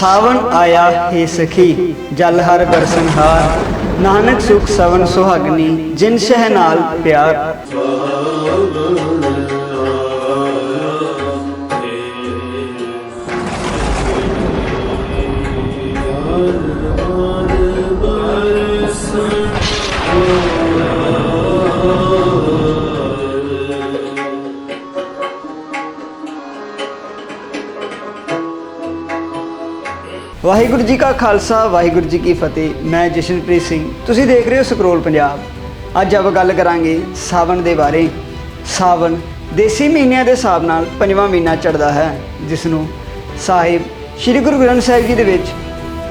ਸਾਵਣ ਆਇਆ ਹੈ ਸਖੀ, ਜਲ ਹਰ ਬਰਸਨ ਹਾਰ। ਨਾਨਕ ਸੁਖ ਸਵਨ ਸੁਹਾਗਨੀ, ਜਿਨ ਸਹਿ ਨਾਲ ਪਿਆਰ। ਵਾਹਿਗੁਰੂ ਜੀ ਕਾ ਖਾਲਸਾ, ਵਾਹਿਗੁਰੂ ਜੀ ਕੀ ਫਤਿਹ। ਮੈਂ ਜਸ਼ਨਪ੍ਰੀਤ ਸਿੰਘ। ਤੁਸੀਂ ਦੇਖ ਰਹੇ ਹੋ ਸਕਰੋਲ ਪੰਜਾਬ। ਅੱਜ ਆਪਾਂ ਗੱਲ ਕਰਾਂਗੇ ਸਾਵਣ ਦੇ ਬਾਰੇ। ਸਾਵਣ ਦੇਸੀ ਮਹੀਨਿਆਂ ਦੇ ਹਿਸਾਬ ਨਾਲ ਪੰਜਵਾਂ ਮਹੀਨਾ ਚੜਦਾ ਹੈ ਜਿਸ ਨੂੰ ਸਾਹਿਬ ਸ੍ਰੀ ਗੁਰੂ ਗ੍ਰੰਥ ਸਾਹਿਬ ਜੀ ਦੇ ਵਿੱਚ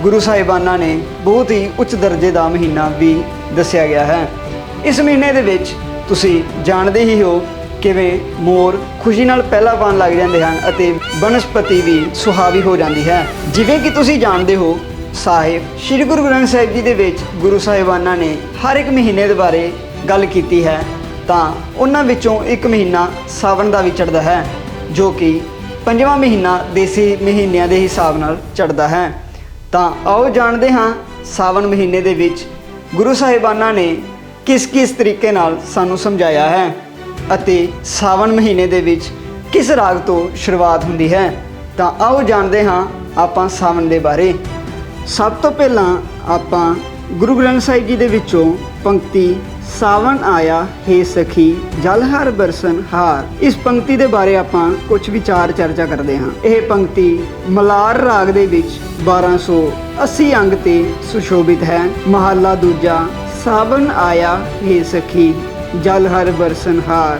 ਗੁਰੂ ਸਾਹਿਬਾਨਾਂ ਨੇ ਬਹੁਤ ਹੀ ਉੱਚ ਦਰਜੇ ਦਾ ਮਹੀਨਾ ਵੀ ਦੱਸਿਆ ਗਿਆ ਹੈ। ਇਸ ਮਹੀਨੇ ਦੇ ਵਿੱਚ ਤੁਸੀਂ ਜਾਣਦੇ ਹੀ ਹੋ ਕਿਵੇਂ ਮੋਰ ਖੁਸ਼ੀ ਨਾਲ ਪਹਿਲਾ ਪਾਣ ਲੱਗ ਜਾਂਦੇ ਹਨ ਅਤੇ ਬਨਸਪਤੀ ਵੀ ਸੁਹਾਵੀ ਹੋ ਜਾਂਦੀ ਹੈ। ਜਿਵੇਂ ਕਿ ਤੁਸੀਂ ਜਾਣਦੇ ਹੋ, ਸਾਹਿਬ ਸ੍ਰੀ ਗੁਰੂ ਗ੍ਰੰਥ ਸਾਹਿਬ ਜੀ ਦੇ ਵਿੱਚ ਗੁਰੂ ਸਾਹਿਬਾਨਾਂ ਨੇ ਹਰ ਇੱਕ ਮਹੀਨੇ ਦੇ ਬਾਰੇ ਗੱਲ ਕੀਤੀ ਹੈ, ਤਾਂ ਉਹਨਾਂ ਵਿੱਚੋਂ ਇੱਕ ਮਹੀਨਾ ਸਾਵਣ ਦਾ ਵੀ ਚੜ੍ਹਦਾ ਹੈ, ਜੋ ਕਿ ਪੰਜਵਾਂ ਮਹੀਨਾ ਦੇਸੀ ਮਹੀਨਿਆਂ ਦੇ ਹਿਸਾਬ ਨਾਲ ਚੜ੍ਹਦਾ ਹੈ। ਤਾਂ ਆਓ ਜਾਣਦੇ ਹਾਂ ਸਾਵਣ ਮਹੀਨੇ ਦੇ ਵਿੱਚ ਗੁਰੂ ਸਾਹਿਬਾਨਾਂ ਨੇ ਕਿਸ ਕਿਸ ਤਰੀਕੇ ਨਾਲ ਸਾਨੂੰ ਸਮਝਾਇਆ ਹੈ। ਅਤੇ ਸਾਵਣ ਮਹੀਨੇ ਦੇ ਵਿੱਚ ਕਿਸ ਰਾਗ ਤੋਂ ਸ਼ੁਰੂਆਤ ਹੁੰਦੀ ਹੈ? ਤਾਂ ਆਓ ਜਾਣਦੇ ਹਾਂ ਆਪਾਂ ਸਾਵਣ ਦੇ ਬਾਰੇ। ਸਭ ਤੋਂ ਪਹਿਲਾਂ ਆਪਾਂ ਗੁਰੂ ਗ੍ਰੰਥ ਸਾਹਿਬ ਜੀ ਦੇ ਵਿੱਚੋਂ ਪੰਕਤੀ ਸਾਵਣ ਆਇਆ, ਹੇ ਸਖੀ, ਜਲ ਹਰ ਬਰਸਨ ਹਾਰ। ਇਸ ਪੰਕਤੀ ਦੇ ਬਾਰੇ ਆਪਾਂ ਕੁਝ ਵਿਚਾਰ ਚਰਚਾ ਕਰਦੇ ਹਾਂ। ਇਹ ਪੰਕਤੀ ਮਲਾਰ ਰਾਗ ਦੇ ਵਿੱਚ 1280 ਅੰਗ ਤੇ ਸੁਸ਼ੋਭਿਤ ਹੈ। ਮਹੱਲਾ ਦੂਜਾ, ਸਾਵਣ ਆਇਆ, ਹੇ ਸਖੀ ਜਲ ਹਰ ਬਰਸਨਹਾਰ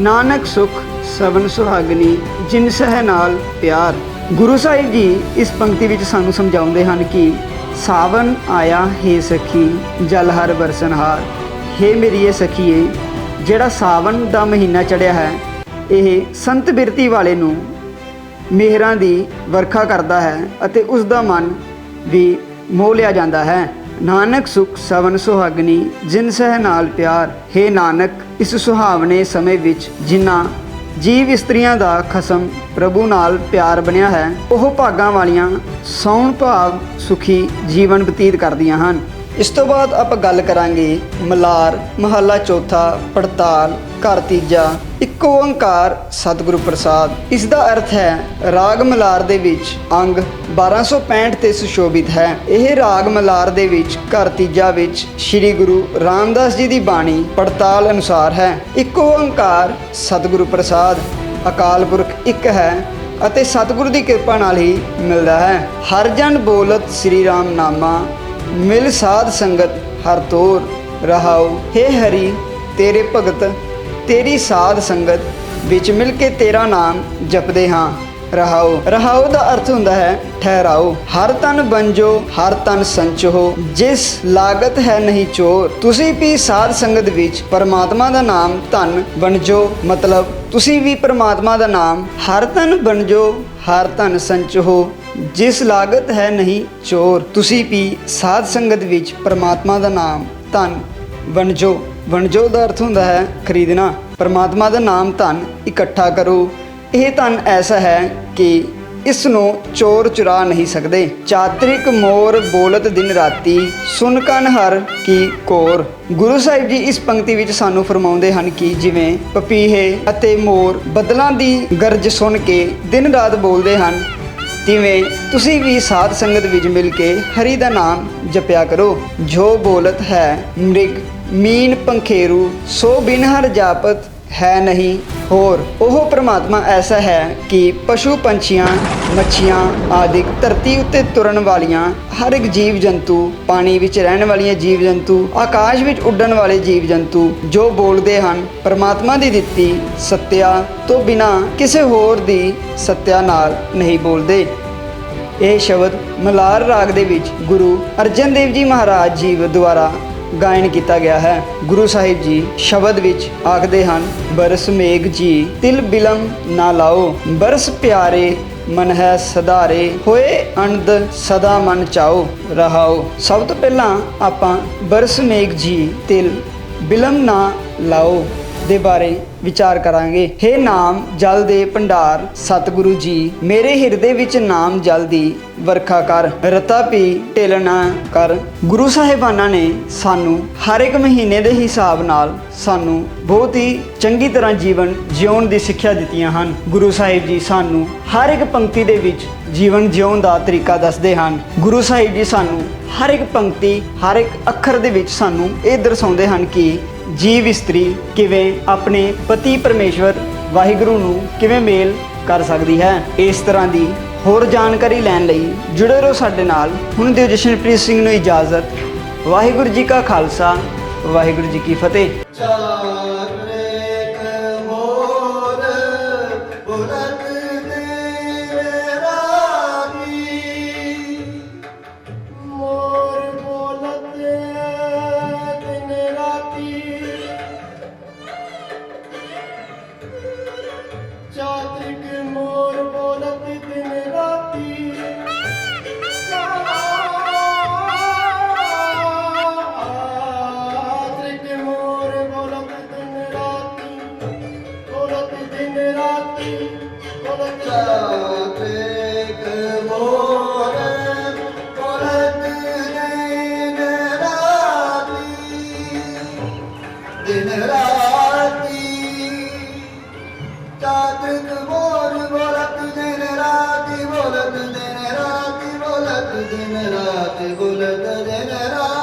ਨਾਨਕ ਸੁਖ ਸਵਨ ਸੁਹਾਗਨੀ, ਜਿਨ ਸਹਿ ਨਾਲ ਪਿਆਰ। ਗੁਰੂ ਸਾਹਿਬ ਜੀ ਇਸ ਪੰਕਤੀ ਵਿੱਚ ਸਾਨੂੰ ਸਮਝਾਉਂਦੇ ਹਨ ਕਿ ਸਾਵਨ ਆਇਆ ਹੈ ਸਖੀ, ਜਲ ਹਰ ਬਰਸਨ ਹਾਰ। ਹੇ ਮੇਰੀਏ ਸਖੀਏ, ਜਿਹੜਾ ਸਾਵਨ ਦਾ ਮਹੀਨਾ ਚੜਿਆ ਹੈ, ਇਹ ਸੰਤ ਬਿਰਤੀ ਵਾਲੇ ਨੂੰ ਮਿਹਰਾਂ ਦੀ ਵਰਖਾ ਕਰਦਾ ਹੈ ਅਤੇ ਉਸ ਦਾ ਮਨ ਵੀ ਮੋਹ ਲਿਆ ਜਾਂਦਾ ਹੈ। ਨਾਨਕ ਸੁਖ ਸਵਨ ਸੁਹਾਗਨੀ, ਜਿਨ ਸਹਿ ਨਾਲ ਪਿਆਰ, ਹੈ ਨਾਨਕ, ਇਸ ਸੁਹਾਵਣੇ ਸਮੇਂ ਵਿੱਚ ਜਿਨ੍ਹਾਂ ਜੀਵ ਇਸਤਰੀਆਂ ਦਾ ਖਸਮ ਪ੍ਰਭੂ ਨਾਲ ਪਿਆਰ ਬਣਿਆ ਹੈ, ਉਹ ਭਾਗਾਂ ਵਾਲੀਆਂ ਸੌਣ ਭਾਵ ਸੁਖੀ ਜੀਵਨ ਬਤੀਤ ਕਰਦੀਆਂ ਹਨ। ਇਸ ਤੋਂ ਬਾਅਦ ਆਪਾਂ ਗੱਲ ਕਰਾਂਗੇ ਮਲਾਰ, ਮਹੱਲਾ ਚੌਥਾ, ਪੜਤਾਲ, ਘਰ ਤੀਜਾ, ਇੱਕੋ ਓੰਕਾਰ, ਸਤਿਗੁਰੂ ਪ੍ਰਸਾਦ। ਇਸ ਦਾ ਅਰਥ ਹੈ, ਰਾਗ ਮਲਾਰ ਦੇ ਵਿੱਚ ਅੰਗ 1265 ਤੇ ਸੁਸ਼ੋਭਿਤ ਹੈ। ਇਹ ਰਾਗ ਮਲਾਰ ਦੇ ਵਿੱਚ ਘਰ ਤੀਜਾ ਵਿੱਚ ਸ੍ਰੀ ਗੁਰੂ ਰਾਮਦਾਸ ਜੀ ਦੀ ਬਾਣੀ ਪੜਤਾਲ ਅਨੁਸਾਰ ਹੈ। ਇੱਕੋ ਓੰਕਾਰ, ਸਤਿਗੁਰੂ ਪ੍ਰਸਾਦ, ਅਕਾਲ ਪੁਰਖ ਇੱਕ ਹੈ ਅਤੇ ਸਤਿਗੁਰੂ ਦੀ ਕਿਰਪਾ ਨਾਲ ਹੀ ਮਿਲਦਾ ਹੈ। ਹਰ ਜਨ ਬੋਲਤ ਸ੍ਰੀ ਰਾਮ ਨਾਮਾ। ਮਿਲ ਸਾਧ ਸੰਗਤ ਹਰ ਤੋਰ ਰਹਾਉ। हे ਹਰੀ, ਤੇਰੇ ਭਗਤ, ਤੇਰੀ ਸਾਧ ਸੰਗਤ, ਵਿੱਚ ਮਿਲ ਕੇ ਤੇਰਾ ਨਾਮ ਜਪਦੇ ਹਾਂ, ਰਹਾਉ। ਰਹਾਉ ਦਾ ਅਰਥ ਹੁੰਦਾ ਹੈ ਠਹਿਰਾਓ। ਹਰ ਤਨ ਬੰਜੋ, ਹਰ ਤਨ ਸੰਚੋ। ਜਿਸ ਲਾਗਤ ਹੈ ਨਹੀਂ ਚੋਰ, ਤੁਸੀਂ ਵੀ ਸਾਧ ਸੰਗਤ ਵਿੱਚ ਪਰਮਾਤਮਾ ਦਾ ਨਾਮ ਧਨ ਬਣਜੋ ਮਤਲਬ, ਤੁਸੀਂ ਵੀ ਪਰਮਾਤਮਾ ਦਾ ਨਾਮ ਹਰ ਤਨ ਬਣਜੋ ਹਰ ਧਨ ਸੰਚੋ। ਜਿਸ ਲਾਗਤ ਹੈ ਨਹੀਂ ਚੋਰ, ਤੁਸੀਂ ਵੀ ਸਾਧ ਸੰਗਤ ਵਿੱਚ ਪਰਮਾਤਮਾ ਦਾ ਨਾਮ ਧਨ ਵਣਜੋ। ਵਣਜੋ ਦਾ ਅਰਥ ਹੁੰਦਾ ਹੈ ਖਰੀਦਣਾ। ਪਰਮਾਤਮਾ ਦਾ ਨਾਮ ਧਨ ਇਕੱਠਾ ਕਰੋ। ਇਹ ਧਨ ਐਸਾ ਹੈ ਕਿ ਇਸ ਨੂੰ ਚੋਰ ਚੁਰਾ ਨਹੀਂ ਸਕਦੇ। ਚਾਤਰਿਕ ਮੋਰ ਬੋਲਤ ਦਿਨ ਰਾਤੀ, ਸੁਨ ਕਨ ਹਰ ਕੀ ਕੋਰ। ਗੁਰੂ ਸਾਹਿਬ ਜੀ ਇਸ ਪੰਕਤੀ ਵਿੱਚ ਸਾਨੂੰ ਫਰਮਾਉਂਦੇ ਹਨ ਕਿ ਜਿਵੇਂ ਪਪੀਹੇ ਅਤੇ ਮੋਰ ਬਦਲਾਂ ਦੀ ਗਰਜ ਸੁਣ ਕੇ ਦਿਨ ਰਾਤ ਬੋਲਦੇ ਹਨ ਤਿਵੇਂ ਤੁਸੀਂ ਵੀ ਸਾਧ ਸੰਗਤ ਵਿੱਚ ਮਿਲ ਕੇ ਹਰੀ ਦਾ ਨਾਮ ਜਪਿਆ ਕਰੋ। ਜੋ ਬੋਲਤ ਹੈ ਮ੍ਰਿਗ, ਮੀਨ ਪੰਖੇਰੂ, ਸੋ ਬਿਨ ਹਰ ਜਾਪਤ ਹੈ ਨਹੀਂ। ਹੋਰ, ਉਹ ਪ੍ਰਮਾਤਮਾ ਐਸਾ ਹੈ ਕਿ ਪਸ਼ੂ ਪੰਛੀਆਂ, ਮੱਛੀਆਂ ਆਦਿਕ ਧਰਤੀ ਉੱਤੇ ਤੁਰਨ ਵਾਲੀਆਂ ਹਰ ਇੱਕ ਜੀਵ ਜੰਤੂ ਪਾਣੀ ਵਿੱਚ ਰਹਿਣ ਵਾਲੀਆਂ ਜੀਵ ਜੰਤੂ ਆਕਾਸ਼ ਵਿੱਚ ਉੱਡਣ ਵਾਲੇ ਜੀਵ ਜੰਤੂ ਜੋ ਬੋਲਦੇ ਹਨ, ਪ੍ਰਮਾਤਮਾ ਦੀ ਦਿੱਤੀ ਸੱਤਿਆ ਤੋਂ ਬਿਨਾ ਕਿਸੇ ਹੋਰ ਦੀ ਸੱਤਿਆ ਨਾਲ ਨਹੀਂ ਬੋਲਦੇ। ਇਹ ਸ਼ਬਦ ਮਲਾਰ ਰਾਗ ਦੇ ਵਿੱਚ ਗੁਰੂ ਅਰਜਨ ਦੇਵ ਜੀ ਮਹਾਰਾਜ ਜੀ ਦੁਆਰਾ ਗਾਇਨ ਕੀਤਾ ਗਿਆ ਹੈ। ਗੁਰੂ ਸਾਹਿਬ ਜੀ ਸ਼ਬਦ ਵਿੱਚ ਆਖਦੇ ਹਨ, ਬਰਸ ਮੇਘ ਜੀ, ਤਿਲ ਬਿਲਮ ਨਾ ਲਾਓ। ਬਰਸ ਪਿਆਰੇ, ਮਨ ਹੈ ਸਦਾਰੇ ਹੋਏ ਅਨੰਦ ਸਦਾ ਮਨ ਚਾਓ, ਰਹਾਓ। ਸਭ ਤੋਂ ਪਹਿਲਾਂ ਆਪਾਂ ਬਰਸ ਮੇਘ ਜੀ, ਤਿਲ ਬਿਲਮ ਨਾ ਲਾਓ ਦੇ ਬਾਰੇ ਵਿਚਾਰ ਕਰਾਂਗੇ। हे ਨਾਮ, ਜਲ ਦੇ ਭੰਡਾਰ, ਸਤਿਗੁਰੂ ਜੀ, ਮੇਰੇ ਹਿਰਦੇ ਵਿੱਚ ਨਾਮ ਜਲ ਦੀ ਵਰਖਾ ਕਰ। ਰਤਾ ਪੀ ਢਿਲਣਾ ਕਰ। ਗੁਰੂ ਸਾਹਿਬਾਨਾਂ ਨੇ ਸਾਨੂੰ ਹਰ ਇੱਕ ਮਹੀਨੇ ਦੇ ਹਿਸਾਬ ਨਾਲ ਸਾਨੂੰ ਬਹੁਤ ਹੀ ਚੰਗੀ ਤਰ੍ਹਾਂ ਜੀਵਨ ਜਿਉਣ ਦੀ ਸਿੱਖਿਆ ਦਿੱਤੀਆਂ ਹਨ। ਗੁਰੂ ਸਾਹਿਬ ਜੀ ਸਾਨੂੰ ਹਰ ਇੱਕ ਪੰਕਤੀ ਦੇ ਵਿੱਚ ਜੀਵਨ ਜਿਉਣ ਦਾ ਤਰੀਕਾ ਦੱਸਦੇ ਹਨ। ਗੁਰੂ ਸਾਹਿਬ ਜੀ ਸਾਨੂੰ ਹਰ ਇੱਕ ਪੰਕਤੀ, ਹਰ ਇੱਕ ਅੱਖਰ ਦੇ ਵਿੱਚ ਸਾਨੂੰ ਇਹ ਦਰਸਾਉਂਦੇ ਹਨ ਕਿ ਜੀਵ ਇਸਤਰੀ ਕਿਵੇਂ ਆਪਣੇ ਪਤੀ ਪਰਮੇਸ਼ਵਰ ਵਾਹਿਗੁਰੂ ਨੂੰ ਕਿਵੇਂ ਮੇਲ ਕਰ ਸਕਦੀ ਹੈ? ਇਸ ਤਰ੍ਹਾਂ ਦੀ ਹੋਰ ਜਾਣਕਾਰੀ ਲੈਣ ਲਈ ਜੁੜੇ ਰਹੋ ਸਾਡੇ ਨਾਲ। ਹੁਣ ਦਿਓ ਜਸ਼ਨਪ੍ਰੀਤ ਸਿੰਘ ਨੂੰ ਇਜਾਜ਼ਤ। ਵਾਹਿਗੁਰੂ ਜੀ ਕਾ ਖਾਲਸਾ, ਵਾਹਿਗੁਰੂ ਜੀ ਕੀ ਫਤਿਹ। बोल बोलत दिन रात बोलत दिन रात बोलत दिन रात बोलत दिन रात